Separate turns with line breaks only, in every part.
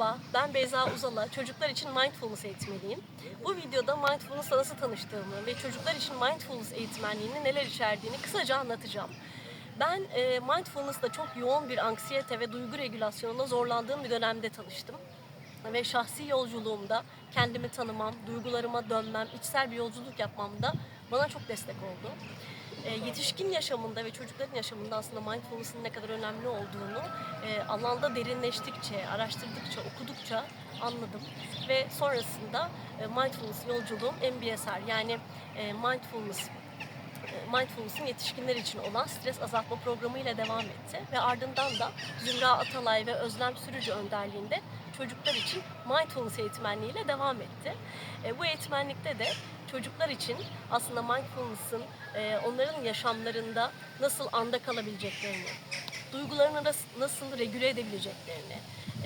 Merhaba, ben Beyza Uzala. Çocuklar için Mindfulness eğitmeniyim. Bu videoda Mindfulness'la nasıl tanıştığımı ve çocuklar için Mindfulness eğitmenliğinin neler içerdiğini kısaca anlatacağım. Ben e, Mindfulness'la çok yoğun bir anksiyete ve duygu regülasyonunda zorlandığım bir dönemde tanıştım. Ve şahsi yolculuğumda kendimi tanımam, duygularıma dönmem, içsel bir yolculuk yapmamda bana çok destek oldu. E, yetişkin yaşamında ve çocukların yaşamında aslında mindfulness'ın ne kadar önemli olduğunu e, alanda derinleştikçe, araştırdıkça, okudukça anladım. Ve sonrasında e, mindfulness yolculuğum MBSR yani e, mindfulness e, Mindfulness'ın yetişkinler için olan stres azaltma programı ile devam etti ve ardından da Zümra Atalay ve Özlem Sürücü önderliğinde çocuklar için Mindfulness eğitmenliği ile devam etti. E, bu eğitmenlikte de çocuklar için aslında Mindfulness'ın e, onların yaşamlarında nasıl anda kalabileceklerini, duygularını nas- nasıl regüle edebileceklerini,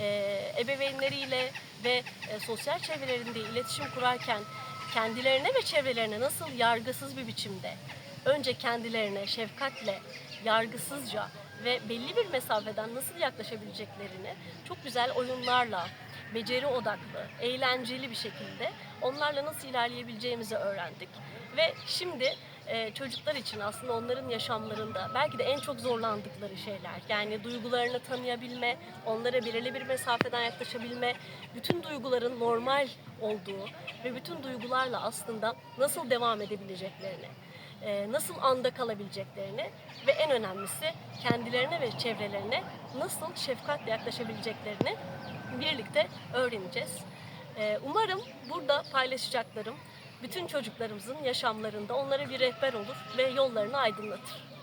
e, ebeveynleriyle ve e, sosyal çevrelerinde iletişim kurarken kendilerine ve çevrelerine nasıl yargısız bir biçimde önce kendilerine şefkatle, yargısızca ve belli bir mesafeden nasıl yaklaşabileceklerini çok güzel oyunlarla, beceri odaklı, eğlenceli bir şekilde onlarla nasıl ilerleyebileceğimizi öğrendik. Ve şimdi e, çocuklar için aslında onların yaşamlarında belki de en çok zorlandıkları şeyler. Yani duygularını tanıyabilme, onlara belirli bir mesafeden yaklaşabilme, bütün duyguların normal olduğu ve bütün duygularla aslında nasıl devam edebileceklerini, nasıl anda kalabileceklerini ve en önemlisi kendilerine ve çevrelerine nasıl şefkatle yaklaşabileceklerini birlikte öğreneceğiz. E, Umarım burada paylaşacaklarım bütün çocuklarımızın yaşamlarında onlara bir rehber olur ve yollarını aydınlatır.